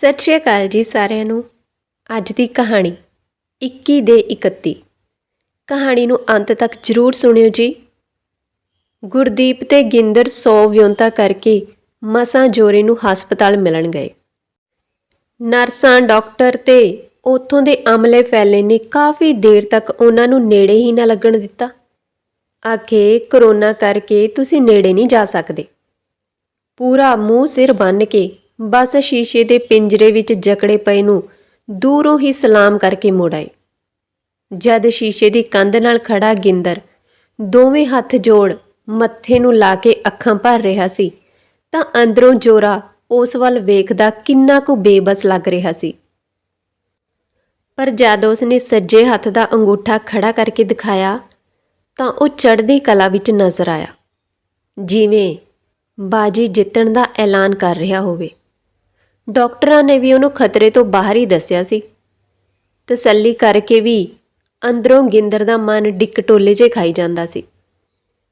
ਸਤਿ ਸ਼੍ਰੀ ਅਕਾਲ ਜੀ ਸਾਰਿਆਂ ਨੂੰ। ਅੱਜ ਦੀ ਕਹਾਣੀ 21 ਦੇ 31 ਕਹਾਣੀ ਨੂੰ ਅੰਤ ਤੱਕ ਜ਼ਰੂਰ ਸੁਣਿਓ ਜੀ। ਗੁਰਦੀਪ ਤੇ ਗਿੰਦਰ ਸੌ ਵਿਉਂਤਾ ਕਰਕੇ ਮਸਾਂ ਜੋਰੇ ਨੂੰ ਹਸਪਤਾਲ ਮਿਲਣ ਗਏ। ਨਰਸਾਂ, ਡਾਕਟਰ ਤੇ ਉੱਥੋਂ ਦੇ ਅਮਲੇ ਫੈਲੇ ਨੇ ਕਾਫੀ ਦੇਰ ਤੱਕ ਉਹਨਾਂ ਨੂੰ ਨੇੜੇ ਹੀ ਨਾ ਲੱਗਣ ਦਿੱਤਾ। ਆਖੇ, ਕਰੋਨਾ ਕਰਕੇ ਤੁਸੀਂ ਨੇੜੇ ਨਹੀਂ ਜਾ ਸਕਦੇ। ਪੂਰਾ ਮੂੰਹ ਸਿਰ ਬੰਨ ਕੇ ਬਸ ਸ਼ੀਸ਼ੇ ਦੇ ਪਿੰਜਰੇ ਵਿੱਚ ਜਕੜੇ ਪਏ ਨੂੰ ਦੂਰੋਂ ਹੀ ਸਲਾਮ ਕਰਕੇ ਮੁੜ ਆਏ। ਜਦ ਸ਼ੀਸ਼ੇ ਦੀ ਕੰਧ ਨਾਲ ਖੜਾ ਗਿੰਦਰ ਦੋਵੇਂ ਹੱਥ ਜੋੜ ਮੱਥੇ ਨੂੰ ਲਾ ਕੇ ਅੱਖਾਂ ਭਰ ਰਿਹਾ ਸੀ, ਤਾਂ ਅੰਦਰੋਂ ਜੋਰਾ ਉਸ ਵੱਲ ਵੇਖਦਾ ਕਿੰਨਾ ਕੁ ਬੇਬਸ ਲੱਗ ਰਿਹਾ ਸੀ। ਪਰ ਜਦ ਉਸਨੇ ਸੱਜੇ ਹੱਥ ਦਾ ਅੰਗੂਠਾ ਖੜਾ ਕਰਕੇ ਦਿਖਾਇਆ, ਤਾਂ ਉਹ ਚੜ੍ਹਦੀ ਕਲਾ ਵਿੱਚ ਨਜ਼ਰ ਆਇਆ। ਜਿਵੇਂ ਬਾਜੀ ਜਿੱਤਣ ਦਾ ਐਲਾਨ ਕਰ ਰਿਹਾ ਹੋਵੇ। ਡਾਕਟਰਾਂ ਨੇ ਵੀ ਉਹਨੂੰ ਖਤਰੇ ਤੋਂ ਬਾਹਰ ਹੀ ਦੱਸਿਆ ਸੀ। ਤਸੱਲੀ ਕਰਕੇ ਵੀ ਅੰਦਰੋਂ ਗਿੰਦਰ ਦਾ ਮਨ ਡਿੱਕ ਟੋਲੇ 'ਚ ਖਾਈ ਜਾਂਦਾ ਸੀ।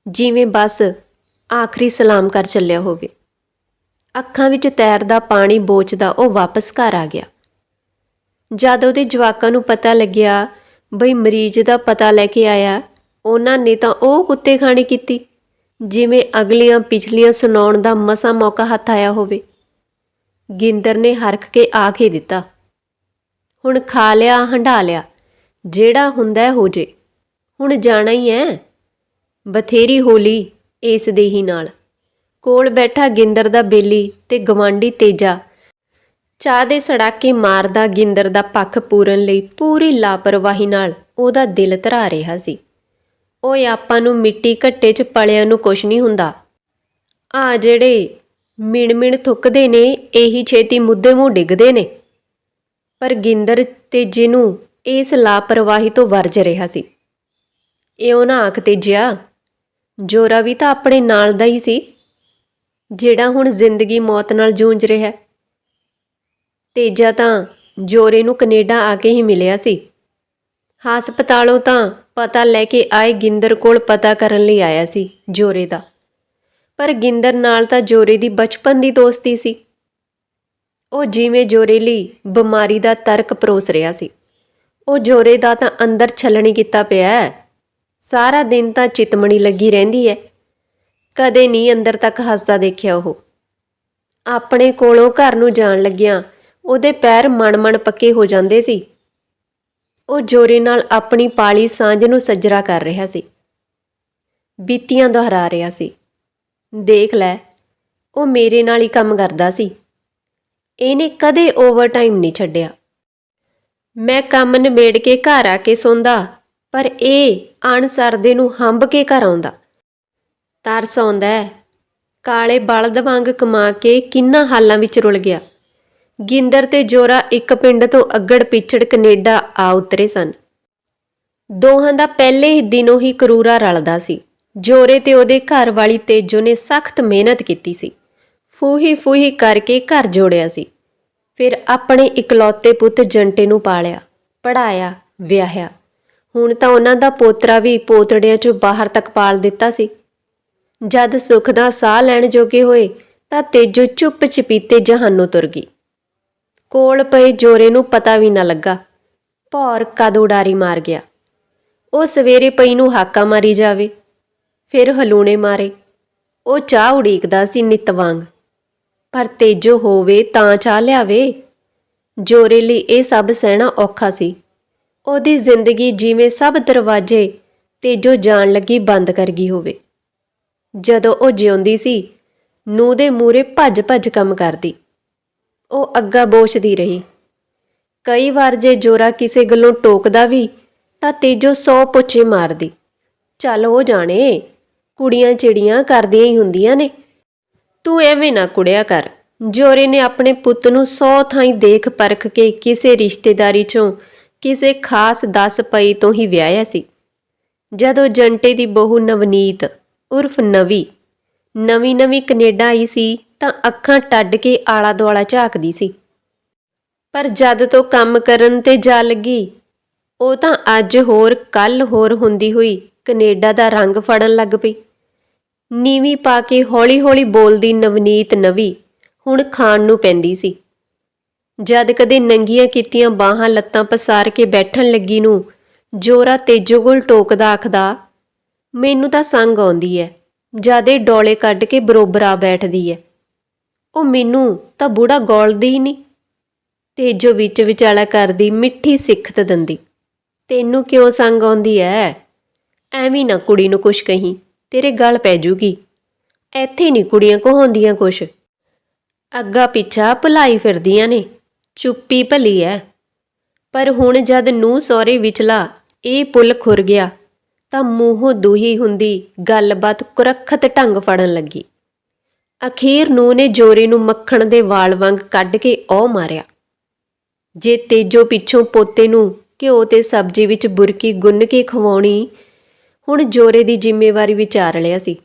ਜਿਵੇਂ ਬਸ ਆਖਰੀ ਸਲਾਮ ਕਰ ਚੱਲਿਆ ਹੋਵੇ। ਅੱਖਾਂ ਵਿੱਚ ਤੈਰਦਾ ਪਾਣੀ ਬੋਚਦਾ ਉਹ ਵਾਪਸ ਘਰ ਆ ਗਿਆ। ਜਦ ਉਹਦੇ ਜਵਾਕਾਂ ਨੂੰ ਪਤਾ ਲੱਗਿਆ ਬਈ ਮਰੀਜ਼ ਦਾ ਪਤਾ ਲੈ ਕੇ ਆਇਆ, ਉਹਨਾਂ ਨੇ ਤਾਂ ਉਹ ਕੁੱਤੇ ਖਾਣੀ ਕੀਤੀ, ਜਿਵੇਂ ਅਗਲੀਆਂ ਪਿਛਲੀਆਂ ਸੁਣਾਉਣ ਦਾ ਮਸਾ ਮੌਕਾ ਹੱਥ ਆਇਆ ਹੋਵੇ। ਗਿੰਦਰ ਨੇ ਹਰਖ ਕੇ ਆਖ ਹੀ ਦਿੱਤਾ। ਹੁਣ ਖਾ ਲਿਆ, ਹੰਢਾ ਲਿਆ। ਜਿਹੜਾ ਹੁੰਦਾ ਹੋ ਜੇ। ਹੁਣ ਜਾਣਾ ਹੀ ਐ ਬਥੇਰੀ ਹੋਲੀ ਇਸ ਦੇ ਹੀ ਨਾਲ। ਕੋਲ ਬੈਠਾ ਗਿੰਦਰ ਦਾ ਬੇਲੀ ਤੇ ਗਵਾਂਡੀ ਤੇਜਾ। ਚਾਹ ਦੇ ਸੜਾਕੇ ਮਾਰਦਾ ਗਿੰਦਰ ਦਾ ਪੱਖ ਪੂਰਨ ਲਈ ਪੂਰੀ ਲਾਪਰਵਾਹੀ ਨਾਲ ਉਹਦਾ ਦਿਲ ਧਰਾ ਰਿਹਾ ਸੀ। ਓਏ, ਆਪਾਂ ਨੂੰ ਮਿੱਟੀ ਘੱਟੇ 'ਚ ਪਲਿਆਂ ਨੂੰ ਕੁਛ ਨਹੀਂ ਹੁੰਦਾ। ਆ ਜਿਹੜੇ ਮਿਣ-ਮਿਣ ਥੁੱਕਦੇ ਨੇ, ਇਹੀ ਛੇਤੀ ਮੁੱਦੇ ਮੂੰਹ ਡਿੱਗਦੇ ਨੇ। ਪਰ ਗਿੰਦਰ ਤੇਜੇ ਨੂੰ ਇਸ ਲਾਪਰਵਾਹੀ ਤੋਂ ਵਰਜ ਰਿਹਾ ਸੀ। ਇਉਂ ਨਾ ਆਖ ਤੇਜਿਆ, ਜੋਰਾ ਵੀ ਤਾਂ ਆਪਣੇ ਨਾਲ ਦਾ ਹੀ ਸੀ, ਜਿਹੜਾ ਹੁਣ ਜ਼ਿੰਦਗੀ ਮੌਤ ਨਾਲ ਜੂਝ ਰਿਹਾ। ਹੈ ਤੇਜਾ ਤਾਂ ਜੋਰੇ ਨੂੰ ਕੈਨੇਡਾ ਆ ਕੇ ਹੀ ਮਿਲਿਆ ਸੀ। ਹਸਪਤਾਲੋਂ ਤਾਂ ਪਤਾ ਲੈ ਕੇ ਆਏ ਗਿੰਦਰ ਕੋਲ ਪਤਾ ਕਰਨ ਲਈ ਆਇਆ ਸੀ ਜੋਰੇ ਦਾ। ਪਰ ਗਿੰਦਰ ਨਾਲ ਤਾਂ ਜੋਰੇ ਦੀ ਬਚਪਨ ਦੀ ਦੋਸਤੀ ਸੀ। ਉਹ ਜਿਵੇਂ ਜੋਰੇ ਲਈ ਬਿਮਾਰੀ ਦਾ ਤਰਕ ਪਰੋਸ ਰਿਹਾ ਸੀ। ਉਹ ਜੋਰੇ ਦਾ ਤਾਂ ਅੰਦਰ ਛਲਣੀ ਕੀਤਾ ਪਿਆ ਹੈ। ਸਾਰਾ ਦਿਨ ਤਾਂ ਚਿਤਮਣੀ ਲੱਗੀ ਰਹਿੰਦੀ ਹੈ। ਕਦੇ ਨਹੀਂ ਅੰਦਰ ਤੱਕ ਹੱਸਦਾ ਦੇਖਿਆ ਉਹ। ਆਪਣੇ ਕੋਲੋਂ ਘਰ ਨੂੰ ਜਾਣ ਲੱਗਿਆਂ ਉਹਦੇ ਪੈਰ ਮਣ-ਮਣ ਪੱਕੇ ਹੋ ਜਾਂਦੇ ਸੀ। ਉਹ ਜੋਰੇ ਨਾਲ ਆਪਣੀ ਪਾਲੀ ਸਾਂਝ ਨੂੰ ਸੱਜਰਾ ਕਰ ਰਿਹਾ ਸੀ। ਬੀਤੀਆਂ ਦੁਹਰਾ ਰਿਹਾ ਸੀ। ਦੇਖ ਲੈ, ਉਹ ਮੇਰੇ ਨਾਲ ਹੀ ਕੰਮ ਕਰਦਾ ਸੀ। ਇਹਨੇ ਕਦੇ ਓਵਰਟਾਈਮ ਨਹੀਂ ਛੱਡਿਆ। ਮੈਂ ਕੰਮ ਨਿਬੇੜ ਕੇ ਘਰ ਆ ਕੇ ਸੌਂਦਾ, ਪਰ ਇਹ ਅਣਸਰਦੇ ਨੂੰ ਹੰਬ ਕੇ ਘਰ ਆਉਂਦਾ। ਤਰਸ ਆਉਂਦਾ ਕਾਲੇ ਬਲਦ ਵਾਂਗ ਕਮਾ ਕੇ ਕਿੰਨਾ ਹਾਲਾਂ ਵਿੱਚ ਰੁਲ ਗਿਆ। ਗਿੰਦਰ ਤੇ ਜੋਰਾ ਇੱਕ ਪਿੰਡ ਤੋਂ ਅੱਗੜ ਪਿਛੜ ਕੈਨੇਡਾ ਆ ਉਤਰੇ ਸਨ। ਦੋਹਾਂ ਦਾ ਪਹਿਲੇ ਹੀ ਦਿਨੋਂ ਹੀ ਕਰੂਰਾ ਰਲਦਾ ਸੀ। ਜੋਰੇ ਤੇ ਉਹਦੇ ਘਰ ਵਾਲੀ ਤੇਜੋ ਨੇ ਸਖਤ ਮਿਹਨਤ ਕੀਤੀ ਸੀ। ਫੂਹੀ ਫੂਹੀ ਕਰਕੇ ਘਰ ਜੋੜਿਆ ਸੀ। ਫਿਰ ਆਪਣੇ ਇਕਲੌਤੇ ਪੁੱਤ ਜੰਟੇ ਨੂੰ ਪਾਲਿਆ ਪੜਾਇਆ ਵਿਆਹਿਆ। ਹੁਣ ਤਾਂ ਉਹਨਾਂ ਦਾ ਪੋਤਰਾ ਵੀ ਪੋਤੜਿਆਂ ਚੋਂ ਬਾਹਰ ਤੱਕ ਪਾਲ ਦਿੱਤਾ ਸੀ। ਜਦ ਸੁੱਖ ਦਾ ਸਾਹ ਲੈਣ ਜੋਗੇ ਹੋਏ ਤਾਂ ਤੇਜੋ ਚੁੱਪ ਚਪੀਤੇ ਜਹਾਨੋਂ ਤੁਰ ਗਈ। ਕੋਲ ਪਏ ਜੋਰੇ ਨੂੰ ਪਤਾ ਵੀ ਨਾ ਲੱਗਾ। ਭੌਰ ਕਦ ਉਡਾਰੀ ਮਾਰ ਗਿਆ। ਉਹ ਸਵੇਰੇ ਪਈ ਨੂੰ ਹਾਕਾ ਮਾਰੀ ਜਾਵੇ। ਫਿਰ ਹਲੂਣੇ ਮਾਰੇ। ਉਹ ਚਾਹ ਉਡੀਕਦਾ ਸੀ ਨਿਤ ਵਾਂਗ। ਪਰ ਤੇਜੋ ਹੋਵੇ ਤਾਂ ਚਾਹ ਲਿਆਵੇ। ਜੋਰੇ ਲਈ ਇਹ ਸਭ ਸਹਿਣਾ ਔਖਾ ਸੀ। ਉਹਦੀ ਜ਼ਿੰਦਗੀ ਜਿਵੇਂ ਸਭ ਦਰਵਾਜ਼ੇ ਤੇਜੋ ਜਾਣ ਲੱਗੀ ਬੰਦ ਕਰ ਗਈ ਹੋਵੇ। ਜਦੋਂ ਉਹ ਜਿਉਂਦੀ ਸੀ ਨੂੰ ਦੇ ਮੂਰੇ ਭੱਜ ਭੱਜ ਕੰਮ ਕਰਦੀ। ਉਹ ਅੱਗਾ ਬੋਛਦੀ ਰਹੀ। ਕਈ ਵਾਰ ਜੇ ਜੋਰਾ ਕਿਸੇ ਗੱਲੋਂ ਟੋਕਦਾ ਵੀ, ਤਾਂ ਤੇਜੋ ਸੌ ਪੁੱਛੇ ਮਾਰਦੀ। ਚੱਲ ਉਹ ਜਾਣੇ ਕੁੜੀਆਂ ਚਿੜੀਆਂ ਕਰਦੀਆਂ ਹੀ ਹੁੰਦੀਆਂ ਨੇ। ਤੂੰ ਐਵੇਂ ਨਾ ਕੁੜਿਆ ਕਰ। ਜੋਰੇ ਨੇ ਆਪਣੇ ਪੁੱਤ ਨੂੰ ਸੌ ਥਾਈਂ ਦੇਖ ਪਰਖ ਕੇ ਕਿਸੇ ਰਿਸ਼ਤੇਦਾਰੀ ਚੋਂ ਕਿਸੇ ਖਾਸ ਦਸ ਪਈ ਤੋਂ ਹੀ ਵਿਆਹਿਆ ਸੀ। ਜਦੋਂ ਜੰਟੇ ਦੀ ਬਹੂ ਨਵਨੀਤ, ਉਰਫ ਨਵੀ ਨਵੀਂ ਨਵੀਂ ਕੈਨੇਡਾ ਆਈ ਸੀ ਤਾਂ ਅੱਖਾਂ ਟੱਡ ਕੇ ਆਲਾ ਦੁਆਲਾ ਝਾਕਦੀ ਸੀ। ਪਰ ਜਦ ਤੋਂ ਕੰਮ ਕਰਨ ਤੇ ਜਾ ਲੱਗੀ, ਉਹ ਤਾਂ ਅੱਜ ਹੋਰ ਕੱਲ ਹੋਰ ਹੁੰਦੀ ਹੋਈ ਕੈਨੇਡਾ ਦਾ ਰੰਗ ਫੜਨ ਲੱਗ ਪਈ। ਨੀਵੀਂ ਪਾ ਕੇ ਹੌਲੀ-ਹੌਲੀ ਬੋਲਦੀ ਨਵਨੀਤ ਨਵੀ ਹੁਣ ਖਾਣ ਨੂੰ ਪੈਂਦੀ ਸੀ। ਜਦ ਕਦੇ ਨੰਗੀਆਂ ਕੀਤੀਆਂ ਬਾਹਾਂ ਲੱਤਾਂ ਪਸਾਰ ਕੇ ਬੈਠਣ ਲੱਗੀ ਨੂੰ ਜੋਰਾ ਤੇਜੋਗੁਲ ਟੋਕਦਾ ਆਖਦਾ, ਮੈਨੂੰ ਤਾਂ ਸੰਗ ਆਉਂਦੀ ਐ ਜਦੇ ਡੋਲੇ ਕੱਢ ਕੇ ਬਰੋਬਰ ਆ ਬੈਠਦੀ ਐ। ਉਹ ਮੈਨੂੰ ਤਾਂ ਬੁੜਾ ਗੋਲਦੀ ਹੀ ਨਹੀਂ। ਤੇਜੋ ਵਿੱਚ ਵਿਚਾਲਾ ਕਰਦੀ ਮਿੱਠੀ ਸਿੱਖਤ ਦੰਦੀ, ਤੈਨੂੰ ਕਿਉਂ ਸੰਗ ਆਉਂਦੀ ਐ? ਐਵੇਂ ਨਾ ਕੁੜੀ ਨੂੰ ਕੁਛ ਕਹੀਂ, ਤੇਰੇ ਗਲ ਪੈ ਜੂਗੀ। ਇੱਥੇ ਨਹੀਂ ਕੁੜੀਆਂ ਕਹਾਉਂਦੀਆਂ ਕੁਛ। ਅੱਗਾ ਪਿੱਛਾ ਭੁਲਾਈ ਫਿਰਦੀਆਂ ਨੇ, ਚੁੱਪੀ ਭਲੀ ਐ। ਪਰ ਹੁਣ ਜਦ ਨੂੰ ਸਹੁਰੇ ਵਿਚਲਾ ਇਹ ਪੁੱਲ ਖੁਰ ਗਿਆ, ਤਾਂ ਮੂੰਹੋਂ ਦੂਹੀ ਹੁੰਦੀ ਗੱਲਬਾਤ ਕੁਰੱਖਤ ਢੰਗ ਫੜਨ ਲੱਗੀ। ਅਖੀਰ ਨੂੰ ਨੇ ਜੋਰੇ ਨੂੰ ਮੱਖਣ ਦੇ ਵਾਲ ਵਾਂਗ ਕੱਢ ਕੇ ਉਹ ਮਾਰਿਆ। ਜੇ ਤੇਜੋ ਪਿੱਛੋਂ ਪੋਤੇ ਨੂੰ ਘਿਓ ਤੇ ਸਬਜ਼ੀ ਵਿੱਚ ਬੁਰਕੀ ਗੁੰਨ ਕੇ ਖਵਾਉਣੀ ਹੁਣ ਜੋਰੇ ਦੀ ਜ਼ਿੰਮੇਵਾਰੀ ਵਿਚਾਰ ਲਿਆ ਸੀ।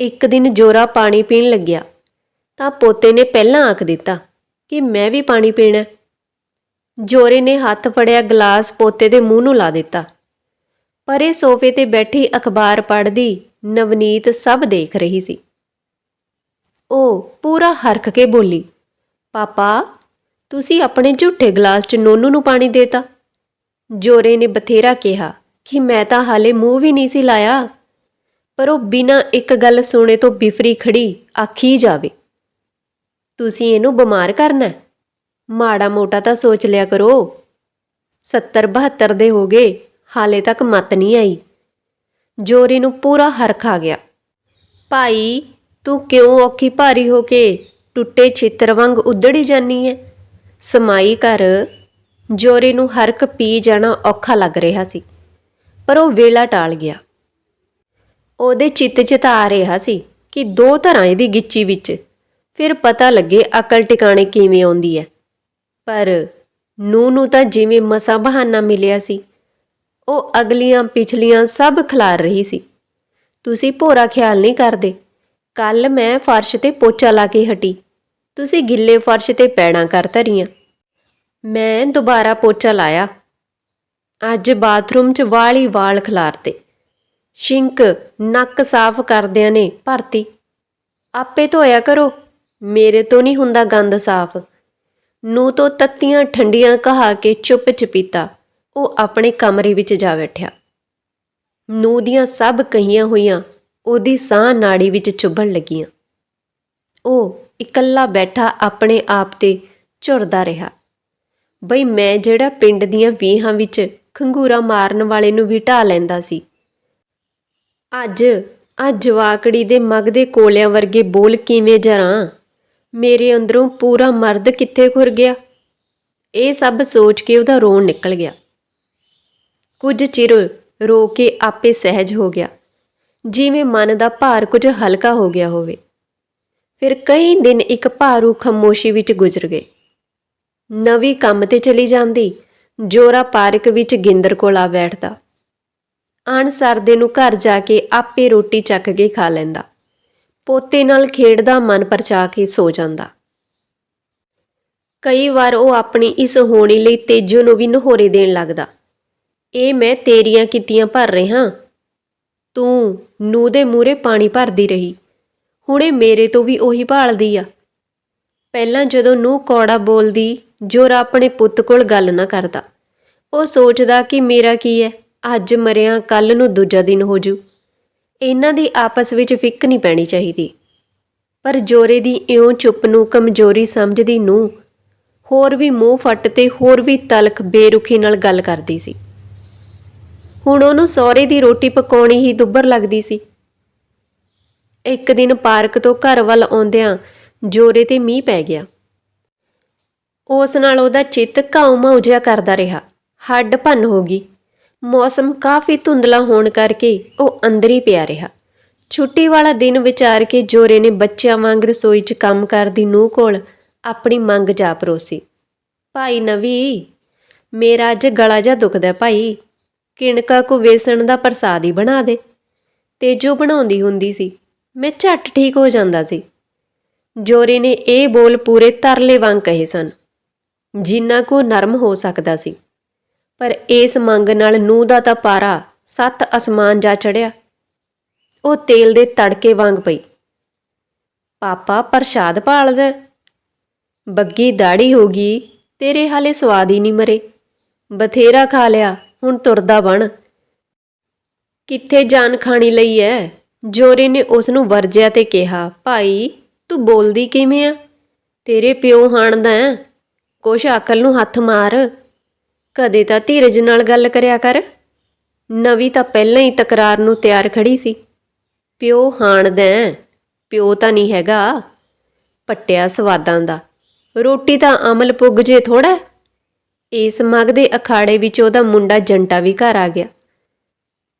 ਇੱਕ ਦਿਨ ਜੋਰਾ ਪਾਣੀ ਪੀਣ ਲੱਗਿਆ, ਤਾਂ ਪੋਤੇ ਨੇ ਪਹਿਲਾਂ ਆਖ ਦਿੱਤਾ ਕਿ ਮੈਂ ਵੀ ਪਾਣੀ ਪੀਣਾ। ਜੋਰੇ ਨੇ ਹੱਥ ਫੜਿਆ ਗਲਾਸ ਪੋਤੇ ਦੇ ਮੂੰਹ ਨੂੰ ਲਾ ਦਿੱਤਾ, ਪਰੇ ਸੋਫੇ ਤੇ ਬੈਠੀ ਅਖਬਾਰ ਪੜ੍ਹਦੀ ਨਵਨੀਤ ਸਭ ਦੇਖ ਰਹੀ ਸੀ। ਉਹ ਪੂਰਾ ਹਰਖ ਕੇ ਬੋਲੀ, ਪਾਪਾ, ਤੁਸੀਂ ਆਪਣੇ ਝੂਠੇ ਗਲਾਸ 'ਚ ਨੋਨੂ ਨੂੰ ਪਾਣੀ ਦੇਤਾ? ਜੋਰੇ ਨੇ ਬਥੇਰਾ ਕਿਹਾ ਕਿ ਮੈਂ ਤਾਂ ਹਾਲੇ ਮੂੰਹ ਵੀ ਨਹੀਂ ਸੀ ਲਾਇਆ। ਪਰ ਉਹ ਬਿਨਾਂ ਇੱਕ ਗੱਲ ਸੁਣੇ ਤੋਂ ਬਿਫਰੀ ਖੜੀ ਆਖੀ ਜਾਵੇ। ਤੁਸੀਂ ਇਹਨੂੰ ਬਿਮਾਰ ਕਰਨਾ ਮਾੜਾ ਮੋਟਾ ਤਾਂ ਸੋਚ ਲਿਆ ਕਰੋ। 70 72 ਦੇ ਹੋ ਗਏ, ਹਾਲੇ ਤੱਕ ਮਤ ਨਹੀਂ ਆਈ। ਜੋਰੇ ਨੂੰ ਪੂਰਾ ਹਰਖ ਆ ਗਿਆ। ਭਾਈ, ਤੂੰ ਕਿਉਂ ਔਖੀ ਭਾਰੀ ਹੋ ਕੇ ਟੁੱਟੇ ਛਿੱਤਰ ਵਾਂਗ ਉਧੜੀ ਜਾਨੀ ਐ? ਸਮਾਈ ਕਰ ਜੋਰੇ ਨੂੰ ਹਰਕ ਪੀ ਜਾਣਾ ਔਖਾ ਲੱਗ ਰਿਹਾ ਸੀ। ਪਰ ਉਹ ਵੇਲਾ ਟਾਲ ਗਿਆ। ਉਹਦੇ ਚਿੱਤ 'ਚ ਤਾਂ ਆ ਰਿਹਾ ਸੀ ਕਿ ਦੋ ਧਰਾਂ ਇਹਦੀ ਗਿੱਚੀ ਵਿੱਚ। ਫਿਰ ਪਤਾ ਲੱਗੇ ਅਕਲ ਟਿਕਾਣੇ ਕਿਵੇਂ ਆਉਂਦੀ ਹੈ। ਪਰ ਨੂੰ ਨੂੰ ਤਾਂ ਜਿਵੇਂ ਮਸਾ ਬਹਾਨਾ ਮਿਲਿਆ ਸੀ। ਉਹ ਅਗਲੀਆਂ ਪਿਛਲੀਆਂ ਸਭ ਖਿਲਾਰ ਰਹੀ ਸੀ। ਤੁਸੀਂ ਭੋਰਾ ਖਿਆਲ ਨਹੀਂ ਕਰਦੇ। ਕੱਲ ਮੈਂ ਫਰਸ਼ ਤੇ ਪੋਚਾ ਲਾ ਕੇ ਹਟੀ। ਤੁਸੀਂ ਗਿੱਲੇ ਫਰਸ਼ ਤੇ ਪੈੜਾਂ ਕਰ ਧਰੀਆਂ। ਮੈਂ ਦੁਬਾਰਾ ਪੋਚਾ ਲਾਇਆ। ਅੱਜ ਬਾਥਰੂਮ 'ਚ ਵਾਲੀ ਵਾਲ ਖਿਲਾਰਤੇ। ਸ਼ਿੰਕ ਨੱਕ ਸਾਫ਼ ਕਰਦਿਆਂ ਨੇ ਭਰਤੀ। ਆਪੇ ਧੋਇਆ ਕਰੋ, ਮੇਰੇ ਤੋਂ ਨਹੀਂ ਹੁੰਦਾ ਗੰਦ ਸਾਫ਼। ਨੂੰ ਤੋਂ ਤੱਤੀਆਂ ਠੰਡੀਆਂ ਕਹਾ ਕੇ ਚੁੱਪ ਚਪੀਤਾ, ਉਹ ਆਪਣੇ ਕਮਰੇ ਵਿੱਚ ਜਾ ਬੈਠਿਆ। ਨੂੰ ਦੀਆਂ ਸਭ ਕਹੀਆਂ ਹੋਈਆਂ ਉਹਦੀ ਸਾਹ ਨਾੜੀ ਵਿੱਚ ਚੁਭਣ ਲੱਗੀਆਂ। ਉਹ ਇਕੱਲਾ ਬੈਠਾ ਆਪਣੇ ਆਪ ਤੇ ਝੁਰਦਾ ਰਿਹਾ। ਬਈ ਮੈਂ ਜਿਹੜਾ ਪਿੰਡ ਦੀਆਂ ਵੀਹਾਂ ਵਿੱਚ ਖੰਗੂਰਾ ਮਾਰਨ ਵਾਲੇ ਨੂੰ ਵੀ ਢਾ ਲੈਂਦਾ ਸੀ। ਅੱਜ ਆ ਜਵਾਕੜੀ ਦੇ ਮਗ ਦੇ ਕੋਲਿਆਂ ਵਰਗੇ ਬੋਲ ਕਿਵੇਂ ਜਰਾਂ? ਮੇਰੇ ਅੰਦਰੋਂ ਪੂਰਾ ਮਰਦ ਕਿੱਥੇ ਖੁਰ ਗਿਆ? ਇਹ ਸਭ ਸੋਚ ਕੇ ਉਹਦਾ ਰੋਣ ਨਿਕਲ ਗਿਆ। ਕੁਝ ਚਿਰ ਰੋ ਕੇ ਆਪੇ ਸਹਿਜ ਹੋ ਗਿਆ। ਜਿਵੇਂ ਮਨ ਦਾ ਭਾਰ ਕੁਝ ਹਲਕਾ ਹੋ ਗਿਆ ਹੋਵੇ। ਫਿਰ ਕਈ ਦਿਨ ਇੱਕ ਭਾਰੂ ਖਮੋਸ਼ੀ ਵਿੱਚ ਗੁਜ਼ਰ ਗਏ। ਨਵੀਂ ਕੰਮ ਤੇ ਚਲੀ ਜਾਂਦੀ। ਜੋਰਾ ਪਾਰਕ ਵਿੱਚ ਗਿੰਦਰ ਕੋਲ ਆ ਬੈਠਦਾ। ਆਣ ਸਰਦੇ ਨੂੰ ਘਰ ਜਾ ਕੇ ਆਪੇ ਰੋਟੀ ਚੱਕ ਕੇ ਖਾ ਲੈਂਦਾ। ਪੋਤੇ ਨਾਲ ਖੇਡਦਾ ਮਨ ਪਰਚਾ ਕੇ ਸੋ ਜਾਂਦਾ। ਕਈ ਵਾਰ ਉਹ ਆਪਣੀ ਇਸ ਹੋਣੀ ਲਈ ਤੇਜੋ ਨੂੰ ਵੀ ਨਹੋਰੇ ਦੇਣ ਲੱਗਦਾ। ਇਹ ਮੈਂ ਤੇਰੀਆਂ ਕੀਤੀਆਂ ਭਰ ਰਿਹਾ। ਤੂੰ ਨੂੰ ਦੇ ਮੂਰੇ ਪਾਣੀ ਭਰਦੀ ਰਹੀ। ਹੁਣੇ ਮੇਰੇ ਤੋਂ ਵੀ ਉਹੀ ਭਾਲਦੀ ਆ। ਪਹਿਲਾਂ ਜਦੋਂ ਨੂੰ ਕੌੜਾ ਬੋਲਦੀ ਜੋਰਾ ਆਪਣੇ ਪੁੱਤ ਕੋਲ ਗੱਲ ਨਾ ਕਰਦਾ। ਉਹ ਸੋਚਦਾ ਕਿ ਮੇਰਾ ਕੀ ਹੈ ਅੱਜ ਮਰਿਆ ਕੱਲ ਨੂੰ ਦੂਜਾ ਦਿਨ ਹੋ ਜੂ। ਇਹਨਾਂ ਦੀ ਆਪਸ ਵਿੱਚ ਫਿੱਕ ਨਹੀਂ ਪੈਣੀ ਚਾਹੀਦੀ। ਪਰ ਜੋਰੇ ਦੀ ਇਉਂ ਚੁੱਪ ਨੂੰ, ਕਮਜ਼ੋਰੀ ਸਮਝਦੀ ਨੂੰ ਹੋਰ ਵੀ ਮੂੰਹ ਫੱਟ ਤੇ ਹੋਰ ਵੀ ਤਲਖ ਬੇਰੁਖੀ ਨਾਲ ਗੱਲ ਕਰਦੀ ਸੀ। ਹੁਣ ਉਹਨੂੰ ਸਹੁਰੇ ਦੀ ਰੋਟੀ ਪਕਾਉਣੀ ਹੀ ਦੁੱਬਰ ਲੱਗਦੀ ਸੀ। ਇੱਕ ਦਿਨ ਪਾਰਕ ਤੋਂ ਘਰ ਵੱਲ ਆਉਂਦਿਆਂ ਜੋਰੇ ਤੇ ਮੀਂਹ ਪੈ ਗਿਆ। ਉਸ ਨਾਲ ਉਹਦਾ ਚਿੱਤ ਘਾਉ ਮਾਉ ਜਿਹਾ ਕਰਦਾ ਰਿਹਾ। ਹੱਡ ਭੰਨ ਹੋ ਗਈ। ਮੌਸਮ ਕਾਫੀ ਧੁੰਦਲਾ ਹੋਣ ਕਰਕੇ ਉਹ ਅੰਦਰ ਹੀ ਪਿਆ ਰਿਹਾ। ਛੁੱਟੀ ਵਾਲਾ ਦਿਨ ਵਿਚਾਰ ਕੇ ਜੋਰੇ ਨੇ ਬੱਚਿਆਂ ਵਾਂਗ ਰਸੋਈ 'ਚ ਕੰਮ ਕਰਦੀ ਨੂੰਹ ਕੋਲ ਆਪਣੀ ਮੰਗ ਜਾ ਪਰੋਸੀ ਭਾਈ ਨਵੀ, ਮੇਰਾ ਅੱਜ ਗਲਾ ਜਾ ਦੁਖਦਾ ਭਾਈ। ਕਿਣਕਾ ਕੋ ਵੇਸਣ ਦਾ ਪ੍ਰਸਾਦ ਹੀ ਬਣਾ ਦੇ। ਤੇ ਜੋ ਬਣਾਉਂਦੀ ਹੁੰਦੀ ਸੀ। ਮੈਂ ਝੱਟ ਠੀਕ ਹੋ ਜਾਂਦਾ ਸੀ। ਜੋਰੇ ਨੇ ਇਹ ਬੋਲ ਪੂਰੇ ਤਰਲੇ ਵਾਂਗ ਕਹੇ ਸਨ। ਜਿੰਨਾ ਕੋ ਨਰਮ ਹੋ ਸਕਦਾ ਸੀ। ਪਰ ਇਸ ਮੰਗ ਨਾਲ ਨੂੰਹ ਦਾ ਤਾਂ ਪਾਰਾ ਸੱਤ ਅਸਮਾਨ ਜਾ ਚੜਿਆ। ਉਹ ਤੇਲ ਦੇ ਤੜਕੇ ਵਾਂਗ ਪਈ। ਪਾਪਾ, ਪ੍ਰਸ਼ਾਦ ਭਾਲਦਾ ਬੱਗੀ ਦਾੜੀ ਹੋ ਗਈ, ਤੇਰੇ ਹਾਲੇ ਸਵਾਦ ਹੀ ਨਹੀਂ ਮਰੇ। ਬਥੇਰਾ ਖਾ ਲਿਆ, ਹੁਣ ਤੁਰਦਾ ਬਣ। ਕਿੱਥੇ ਜਾਨ ਖਾਣੀ ਲਈ ਐ? ਜੋਰੇ ਨੇ ਉਸ ਨੂੰ ਵਰਜਿਆ ਤੇ ਕਿਹਾ, ਭਾਈ, ਤੂੰ ਬੋਲਦੀ ਕਿਵੇਂ ਆ? ਤੇਰੇ ਪਿਓ ਹਾਣਦਾ ਐ ਕੁਛ ਅਕਲ ਨੂੰ ਹੱਥ ਮਾਰ। ਕਦੇ ਤਾਂ ਧੀਰਜ ਨਾਲ ਗੱਲ ਕਰਿਆ ਕਰ। ਨਵੀਂ ਤਾਂ ਪਹਿਲਾਂ ਹੀ ਤਕਰਾਰ ਨੂੰ ਤਿਆਰ ਖੜੀ ਸੀ। ਪਿਓ ਹਾਣਦਾ ਐ, ਪਿਓ ਤਾਂ ਨਹੀਂ ਹੈਗਾ। ਪੱਟਿਆ ਸਵਾਦਾਂ ਦਾ। ਰੋਟੀ ਤਾਂ ਅਮਲ ਪੁੱਗ ਜੇ ਥੋੜਾ ਇਸ ਮਗ ਦੇ ਅਖਾੜੇ ਵਿੱਚ ਉਹਦਾ ਮੁੰਡਾ ਜੰਟਾ ਵੀ ਘਰ ਆ ਗਿਆ।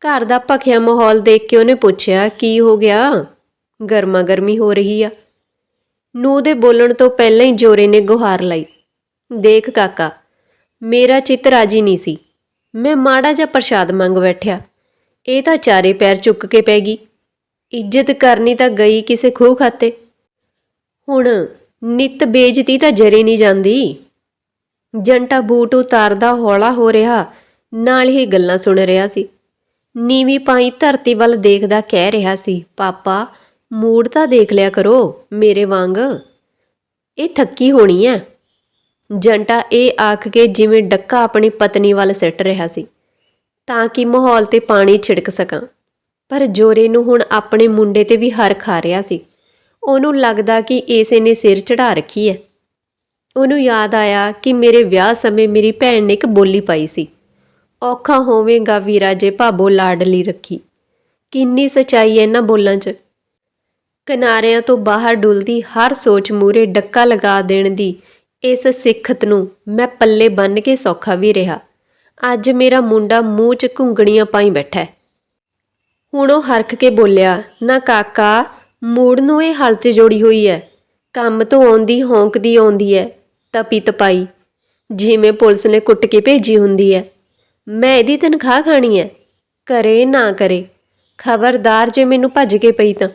ਘਰ ਦਾ ਭਖਿਆ ਮਾਹੌਲ ਦੇਖ ਕੇ ਉਹਨੇ ਪੁੱਛਿਆ ਕੀ ਹੋ ਗਿਆ? ਗਰਮਾ ਗਰਮੀ ਹੋ ਰਹੀ ਆ। ਨੂੰ ਦੇ ਬੋਲਣ ਤੋਂ ਪਹਿਲਾਂ ਹੀ ਜੋਰੇ ਨੇ ਗੁਹਾਰ ਲਾਈ। ਦੇਖ ਕਾਕਾ, ਮੇਰਾ ਚਿੱਤ ਰਾਜੀ ਨਹੀਂ ਸੀ। ਮੈਂ ਮਾੜਾ ਜਿਹਾ ਪ੍ਰਸ਼ਾਦ ਮੰਗ ਬੈਠਿਆ। ਇਹ ਤਾਂ ਚਾਰੇ ਪੈਰ ਚੁੱਕ ਕੇ ਪੈ ਗਈ। ਇੱਜ਼ਤ ਕਰਨੀ ਤਾਂ ਗਈ ਕਿਸੇ ਖੂਹ ਖਾਤੇ। ਹੁਣ ਨਿਤ ਬੇਇੱਜ਼ਤੀ ਤਾਂ ਜਰੇ ਨਹੀਂ ਜਾਂਦੀ। ਜੰਟਾ ਬੂਟ ਉਤਾਰਦਾ ਹੌਲਾ ਹੋ ਰਿਹਾ, ਨਾਲ ਹੀ ਗੱਲਾਂ ਸੁਣ ਰਿਹਾ ਸੀ। ਨੀਵੀਂ ਪਾਈ ਧਰਤੀ ਵੱਲ ਦੇਖਦਾ ਕਹਿ ਰਿਹਾ ਸੀ, ਪਾਪਾ ਮੂਡ ਤਾਂ ਦੇਖ ਲਿਆ ਕਰੋ ਮੇਰੇ ਵਾਂਗ। ਇਹ ਥੱਕੀ ਹੋਣੀ ਐ। ਜੰਟਾ ਇਹ ਆਖ ਕੇ ਜਿਵੇਂ ਡੱਕਾ ਆਪਣੀ ਪਤਨੀ ਵੱਲ ਸਿੱਟ ਰਿਹਾ ਸੀ, ਤਾਂ ਕਿ ਮਾਹੌਲ ਤੇ ਪਾਣੀ ਛਿੜਕ ਸਕਾਂ। ਪਰ ਜੋਰੇ ਨੂੰ ਹੁਣ ਆਪਣੇ ਮੁੰਡੇ ਤੇ ਵੀ ਹਰ ਖਾ ਰਿਹਾ ਸੀ। ਉਹਨੂੰ ਲੱਗਦਾ ਕਿ ਇਸੇ ਨੇ ਸਿਰ ਚੜਾ ਰੱਖੀ ਹੈ। ਉਹਨੂੰ ਯਾਦ ਆਇਆ ਕਿ ਮੇਰੇ ਵਿਆਹ ਸਮੇਂ ਮੇਰੀ ਭੈਣ ਨੇ ਇੱਕ ਬੋਲੀ ਪਾਈ ਸੀ। ਔਖਾ ਹੋਵੇਗਾ ਵੀਰਾ ਜੇ ਭਾਬੋ ਲਾਡਲੀ ਰੱਖੀ। ਕਿੰਨੀ ਸਚਾਈ ਹੈ ਇਹਨਾਂ ਬੋਲਾਂ 'ਚ। ਕਿਨਾਰਿਆਂ ਤੋਂ ਬਾਹਰ ਡੁੱਲਦੀ ਹਰ ਸੋਚ ਮੂਰੇ ਡੱਕਾ ਲਗਾ ਦੇਣ ਦੀ ਇਸ ਸਿੱਖਤ ਨੂੰ ਮੈਂ ਪੱਲੇ ਬੰਨ ਕੇ ਸੌਖਾ ਵੀ ਰਿਹਾ। ਅੱਜ ਮੇਰਾ ਮੁੰਡਾ ਮੂੰਹ 'ਚ ਘੁੰਗਣੀਆਂ ਪਾਈ ਬੈਠਾ ਹੈ। ਹੁਣ ਉਹ ਹਰਖ ਕੇ ਬੋਲਿਆ, ਨਾ ਕਾਕਾ, ਮੂੜ ਨੂੰ ਇਹ ਹਲ 'ਚ ਜੋੜੀ ਹੋਈ ਹੈ। ਕੰਮ ਤੋਂ ਆਉਂਦੀ, ਹੌਂਕਦੀ ਆਉਂਦੀ ਹੈ, ਤਪੀ ਤਪਾਈ। ਜਿਵੇਂ ਪੁਲਿਸ ਨੇ ਕੁੱਟ ਕੇ ਭੇਜੀ ਹੁੰਦੀ ਹੈ। ਮੈਂ ਇਹਦੀ ਤਨਖਾਹ ਖਾਣੀ ਹੈ। ਕਰੇ ਨਾ ਕਰੇ। ਖਬਰਦਾਰ ਜੇ ਮੈਨੂੰ ਭੱਜ ਕੇ ਪਈ ਤਾਂ।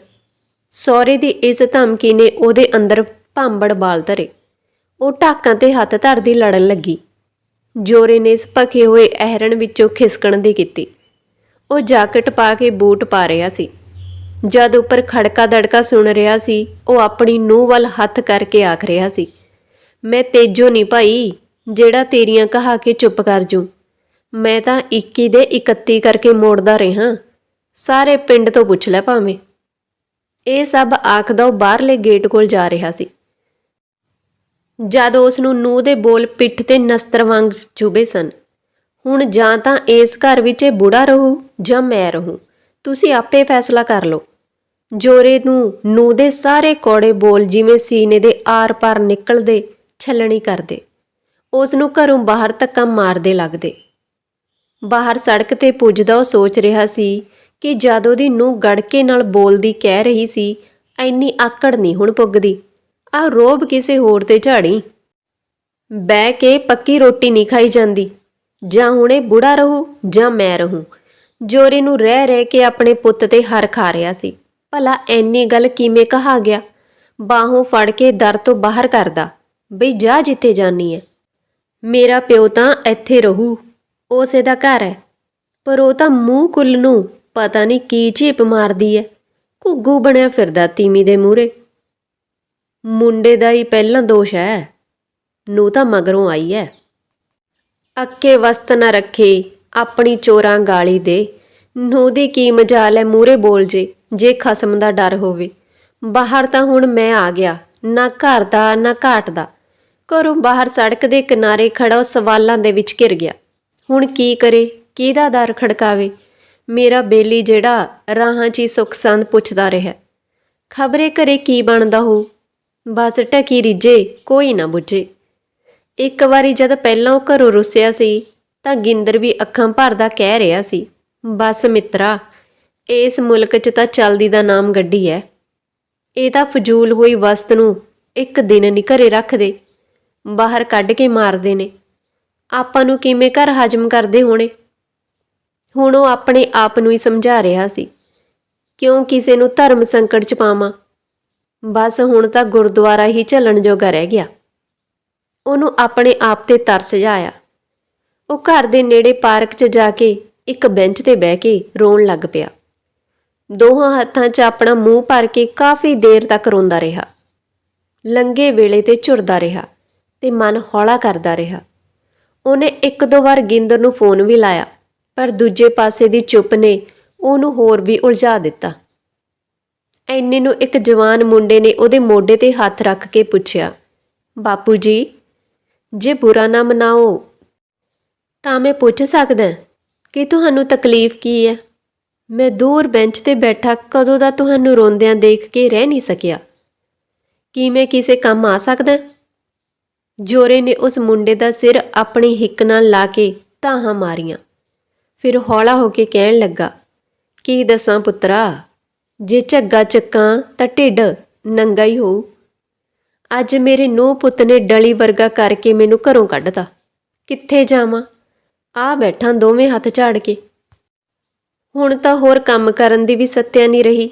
ਸਹੁਰੇ ਦੀ ਇਸ ਧਮਕੀ ਨੇ ਉਹਦੇ ਅੰਦਰ ਭਾਂਬੜ ਬਾਲ ਧਰੇ। ਉਹ ਢਾਕਾਂ ਤੇ ਹੱਥ ਧਰਦੀ ਲੜਨ ਲੱਗੀ। ਜੋਰੇ ਨੇ ਇਸ ਭਖੇ ਹੋਏ ਅਹਿਰਣ ਵਿੱਚੋਂ ਖਿਸਕਣ ਦੀ ਕੀਤੀ। ਉਹ ਜਾਕਟ ਪਾ ਕੇ ਬੂਟ ਪਾ ਰਿਹਾ ਸੀ। ਜਦ ਉੱਪਰ ਖੜਕਾ ਦੜਕਾ ਸੁਣ ਰਿਹਾ ਸੀ, ਉਹ ਆਪਣੀ ਨੂੰਹ ਵੱਲ ਹੱਥ ਕਰਕੇ ਆਖ ਰਿਹਾ ਸੀ, ਮੈਂ ਤੇਜੋ ਨਹੀਂ ਭਾਈ, ਜਿਹੜਾ ਤੇਰੀਆਂ ਕਹਾ ਕੇ ਚੁੱਪ ਕਰ ਜੂ। ਮੈਂ ਤਾਂ 21 ਦੇ 31 ਕਰਕੇ ਮੋੜਦਾ ਰਿਹਾ। ਸਾਰੇ ਪਿੰਡ ਤੋਂ ਪੁੱਛ ਲੈ ਭਾਵੇਂ। ਇਹ ਸਭ ਆਖਦਾ ਉਹ ਬਾਹਰਲੇ ਗੇਟ ਕੋਲ ਜਾ ਰਿਹਾ ਸੀ। ਜਦ ਉਸ ਨੂੰ ਨੂੰਹ ਦੇ ਬੋਲ ਪਿੱਠ ਤੇ ਨਸਤਰ ਵਾਂਗ ਚੁਭੇ ਸਨ। ਹੁਣ ਜਾਂ ਤਾਂ ਇਸ ਘਰ ਵਿੱਚ ਇਹ ਬੁੜਾ ਰਹੂ ਜਾਂ ਮੈਂ ਰਹੂੰ। ਤੁਸੀਂ ਆਪੇ ਫੈਸਲਾ ਕਰ ਲਓ। ਜੋਰੇ ਨੂੰ ਨੂੰਹ ਦੇ ਸਾਰੇ ਕੋੜੇ ਬੋਲ ਜਿਵੇਂ ਸੀਨੇ ਦੇ ਆਰ-ਪਾਰ ਨਿਕਲਦੇ ਛਲਣੀ ਕਰਦੇ। ਉਸ ਨੂੰ ਘਰੋਂ ਬਾਹਰ ਧੱਕਾ ਮਾਰਦੇ ਲੱਗਦੇ। ਬਾਹਰ ਸੜਕ ਤੇ ਪੁੱਜਦਾ ਉਹ ਸੋਚ ਰਿਹਾ ਸੀ ਕਿ ਜਦ ਉਹਦੀ ਨੂੰਹ ਗੜਕੇ ਨਾਲ ਬੋਲਦੀ ਕਹਿ ਰਹੀ ਸੀ, ਐਨੀ ਆਕੜ ਨਹੀਂ ਹੁਣ ਪੁੱਗਦੀ। ਆ ਰੋਬ ਕਿਸੇ ਹੋਰ ਤੇ ਝਾੜੀ। ਬਹਿ ਕੇ ਪੱਕੀ ਰੋਟੀ ਨਹੀਂ ਖਾਈ ਜਾਂਦੀ। ਜਾਂ ਹੁਣੇ ਬੁੜਾ ਰਹੂ ਜਾਂ ਮੈਂ ਰਹੂੰ। ਜੋਰੇ ਨੂੰ ਰਹਿ ਰਹਿ ਕੇ ਆਪਣੇ ਪੁੱਤ ਤੇ ਹਰ ਖਾ ਰਿਹਾ ਸੀ। ਭਲਾ ਐਨੀ ਗੱਲ ਕਿਵੇਂ ਕਹਾ ਗਿਆ? ਬਾਹੋਂ ਫੜ ਕੇ ਦਰ ਤੋਂ ਬਾਹਰ ਕਰਦਾ। ਬਈ ਜਾ ਜਿੱਥੇ ਜਾਨੀ ਐ। ਮੇਰਾ ਪਿਓ ਤਾਂ ਇੱਥੇ ਰਹੂ। ਉਸੇ ਦਾ ਘਰ ਹੈ ਪਰ ਉਹ ਤਾਂ ਮੂੰਹ ਕੁੱਲ ਨੂੰ ਪਤਾ ਨਹੀਂ ਕੀ ਝੇਪ ਮਾਰਦੀ ਐ। ਘੁੱਗੂ ਬਣਿਆ ਫਿਰਦਾ ਤੀਮੀ ਦੇ ਮੂਹਰੇ। ਮੁੰਡੇ ਦਾ ਹੀ ਪਹਿਲਾਂ ਦੋਸ਼ ਹੈ। ਨੂੰ ਤਾਂ ਮਗਰੋਂ ਆਈ ਹੈ। ਅੱਕੇ ਵਸਤ ਨਾ ਰੱਖੇ ਆਪਣੀ ਚੋਰਾਂ ਗਾਲੀ ਦੇ। ਨੂੰ ਦੀ ਕੀ ਮਜਾਲ ਹੈ ਮੂਹਰੇ ਬੋਲ ਜੇ ਜੇ ਖਸਮ ਦਾ ਡਰ ਹੋਵੇ। ਬਾਹਰ ਤਾਂ ਹੁਣ ਮੈਂ ਆ ਗਿਆ, ਨਾ ਘਰ ਦਾ, ਨਾ ਘਾਟ ਦਾ। ਘਰੋਂ ਬਾਹਰ ਸੜਕ ਦੇ ਕਿਨਾਰੇ ਖੜਾ ਉਹ ਸਵਾਲਾਂ ਦੇ ਵਿੱਚ ਘਿਰ ਗਿਆ। ਹੁਣ ਕੀ ਕਰੇ, ਕਿਹਦਾ ਦਰ ਖੜਕਾਵੇ? ਮੇਰਾ ਬੇਲੀ ਜਿਹੜਾ ਰਾਹਾਂ 'ਚ ਹੀ ਸੁੱਖ ਸੰਦ ਪੁੱਛਦਾ ਰਿਹਾ। ਖਬਰੇ ਘਰੇ ਕੀ ਬਣਦਾ ਹੋ? ਬਸ ਟਕੀ ਰਿਜੇ ਕੋਈ ਨਾ ਬੁੱਝੇ। ਇੱਕ ਵਾਰੀ ਜਦ ਪਹਿਲਾਂ ਉਹ ਘਰੋਂ ਰੁੱਸਿਆ ਸੀ, ਤਾਂ ਗਿੰਦਰ ਵੀ ਅੱਖਾਂ ਭਰਦਾ ਕਹਿ ਰਿਹਾ ਸੀ, ਬਸ ਮਿੱਤਰਾ, ਇਸ ਮੁਲਕ 'ਚ ਤਾਂ ਚਲਦੀ ਦਾ ਨਾਮ ਗੱਡੀ ਐ। ਇਹ ਤਾਂ ਫਜ਼ੂਲ ਹੋਈ ਵਸਤ ਨੂੰ ਇੱਕ ਦਿਨ ਨਹੀਂ ਘਰੇ ਰੱਖਦੇ, ਬਾਹਰ ਕੱਢ ਕੇ ਮਾਰਦੇ ਨੇ। ਆਪਾਂ ਨੂੰ ਕਿਵੇਂ ਘਰ ਹਜਮ ਕਰਦੇ ਹੋਣੇ? ਹੁਣ ਉਹ ਆਪਣੇ ਆਪ ਨੂੰ ਹੀ ਸਮਝਾ ਰਿਹਾ ਸੀ, ਕਿਉਂ ਕਿਸੇ ਨੂੰ ਧਰਮ ਸੰਕਟ 'ਚ ਪਾਵਾਂ? ਬਸ ਹੁਣ ਤਾਂ ਗੁਰਦੁਆਰਾ ਹੀ ਝੱਲਣ ਜੋਗਾ ਰਹਿ ਗਿਆ। ਉਹਨੂੰ ਆਪਣੇ ਆਪ ਤੇ ਤਰਸ ਜਾਇਆ। ਉਹ ਘਰ ਦੇ ਨੇੜੇ ਪਾਰਕ 'ਚ ਜਾ ਕੇ ਇੱਕ ਬੈਂਚ ਤੇ ਬਹਿ ਕੇ ਰੋਣ ਲੱਗ ਪਿਆ। ਦੋਹਾਂ ਹੱਥਾਂ 'ਚ ਆਪਣਾ ਮੂੰਹ ਭਰ ਕੇ ਕਾਫੀ ਦੇਰ ਤੱਕ ਰੋਂਦਾ ਰਿਹਾ। ਲੰਗੇ ਵੇਲੇ ਤੇ ਝੁਰਦਾ ਰਿਹਾ ਤੇ ਮਨ ਹੌਲਾ ਕਰਦਾ ਰਿਹਾ। ਉਹਨੇ ਇੱਕ ਦੋ ਵਾਰ ਗਿੰਦਰ ਨੂੰ ਫੋਨ ਵੀ ਲਾਇਆ, ਪਰ ਦੂਜੇ ਪਾਸੇ ਦੀ ਚੁੱਪ ਨੇ ਉਹਨੂੰ ਹੋਰ ਵੀ ਉਲਝਾ ਦਿੱਤਾ। ਐਨੇ ਨੂੰ ਇੱਕ ਜਵਾਨ ਮੁੰਡੇ ਨੇ ਉਹਦੇ ਮੋਢੇ ਤੇ ਹੱਥ ਰੱਖ ਕੇ ਪੁੱਛਿਆ, ਬਾਪੂ ਜੀ, ਜੇ ਬੁਰਾ ਨਾ ਮਨਾਓ, ਤਾਂ ਮੈਂ ਪੁੱਛ ਸਕਦਾ ਕਿ ਤੁਹਾਨੂੰ ਤਕਲੀਫ ਕੀ ਹੈ? ਮੈਂ ਦੂਰ ਬੈਂਚ ਤੇ ਬੈਠਾ ਕਦੋਂ ਦਾ ਤੁਹਾਨੂੰ ਰੋਂਦਿਆਂ ਦੇਖ ਕੇ ਰਹਿ ਨਹੀਂ ਸਕਿਆ। ਕੀ ਮੈਂ ਕਿਸੇ ਕੰਮ ਆ ਸਕਦਾ ਜੋਰੇ ਨੇ ਉਸ ਮੁੰਡੇ ਦਾ ਸਿਰ ਆਪਣੀ ਹਿੱਕ ਨਾਲ ਲਾ ਕੇ ਧਾਹਾਂ ਮਾਰੀਆਂ। ਫਿਰ ਹੌਲਾ ਹੋ ਕੇ ਕਹਿਣ ਲੱਗਾ, ਕੀ ਦੱਸਾਂ ਪੁੱਤਰਾ ਜੇ ਝੱਗਾ ਚੱਕਾਂ ਤਾਂ ਢਿੱਡ ਨੰਗਾ ਹੀ ਹੋਊ। ਅੱਜ ਮੇਰੇ ਨੂੰਹ ਪੁੱਤ ਨੇ ਡਲੀ ਵਰਗਾ ਕਰਕੇ ਮੈਨੂੰ ਘਰੋਂ ਕੱਢਤਾ। ਕਿੱਥੇ ਜਾਵਾਂ? ਆ ਬੈਠਾ ਦੋਵੇਂ ਹੱਥ ਝਾੜ ਕੇ। ਹੁਣ ਤਾਂ ਹੋਰ ਕੰਮ ਕਰਨ ਦੀ ਵੀ ਸੱਤਿਆ ਨਹੀਂ ਰਹੀ।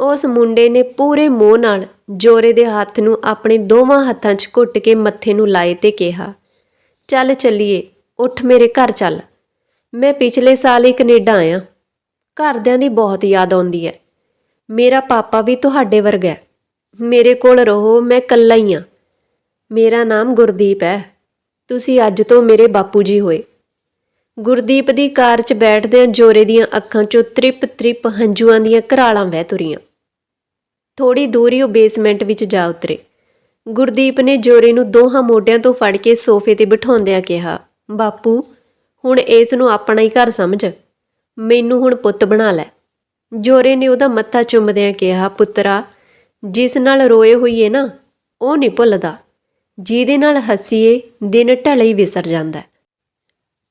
ਉਸ ਮੁੰਡੇ ਨੇ ਪੂਰੇ ਮੋਹ ਨਾਲ ਜੋਰੇ ਦੇ ਹੱਥ ਨੂੰ ਆਪਣੇ ਦੋਵਾਂ ਹੱਥਾਂ 'ਚ ਘੁੱਟ ਕੇ ਮੱਥੇ ਨੂੰ ਲਾਏ ਤੇ ਕਿਹਾ, ਚੱਲ ਚੱਲੀਏ, ਉੱਠ ਮੇਰੇ ਘਰ ਚੱਲ। ਮੈਂ ਪਿਛਲੇ ਸਾਲ ਹੀ ਕੈਨੇਡਾ ਆਇਆ। ਘਰਦਿਆਂ ਦੀ ਬਹੁਤ ਯਾਦ ਆਉਂਦੀ ਹੈ। ਮੇਰਾ ਪਾਪਾ ਵੀ ਤੁਹਾਡੇ ਵਰਗਾ ਹੈ। ਮੇਰੇ ਕੋਲ ਰਹੋ, ਮੈਂ ਇਕੱਲਾ ਹੀ ਹਾਂ। ਮੇਰਾ ਨਾਮ ਗੁਰਦੀਪ ਹੈ। ਤੁਸੀਂ ਅੱਜ ਤੋਂ ਮੇਰੇ ਬਾਪੂ ਜੀ ਹੋਏ। ਗੁਰਦੀਪ ਦੀ ਕਾਰ 'ਚ ਬੈਠਦਿਆਂ ਜੋਰੇ ਦੀਆਂ ਅੱਖਾਂ 'ਚੋਂ ਤ੍ਰਿਪ ਤ੍ਰਿਪ ਹੰਝੂਆਂ ਦੀਆਂ ਘਰਾਲਾਂ ਵਹਿ ਤੁਰੀਆਂ। ਥੋੜੀ ਦੂਰੀ ਉਹ ਬੇਸਮੈਂਟ ਵਿੱਚ ਜਾ ਉਤਰੇ। ਗੁਰਦੀਪ ਨੇ ਜੋਰੇ ਨੂੰ ਦੋਹਾਂ ਮੋਢਿਆਂ ਤੋਂ ਫੜ ਕੇ ਸੋਫੇ ਤੇ ਬਿਠਾਉਂਦਿਆਂ ਕਿਹਾ, ਬਾਪੂ, ਹੁਣ ਇਸ ਨੂੰ ਆਪਣਾ ਹੀ ਘਰ ਸਮਝ। ਮੈਨੂੰ ਹੁਣ ਪੁੱਤ ਬਣਾ ਲੈ। ਜੋਰੇ ਨੇ ਉਹਦਾ ਮੱਥਾ ਚੁੰਮਦਿਆਂ ਕਿਹਾ, ਪੁੱਤਰਾ, ਜਿਸ ਨਾਲ ਰੋਏ ਹੋਈਏ ਨਾ, ਉਹ ਨਹੀਂ ਭੁੱਲਦਾ। ਜਿਹਦੇ ਨਾਲ ਹੱਸੀਏ, ਦਿਨ ਢਲੇ ਹੀ ਵਿਸਰ ਜਾਂਦਾ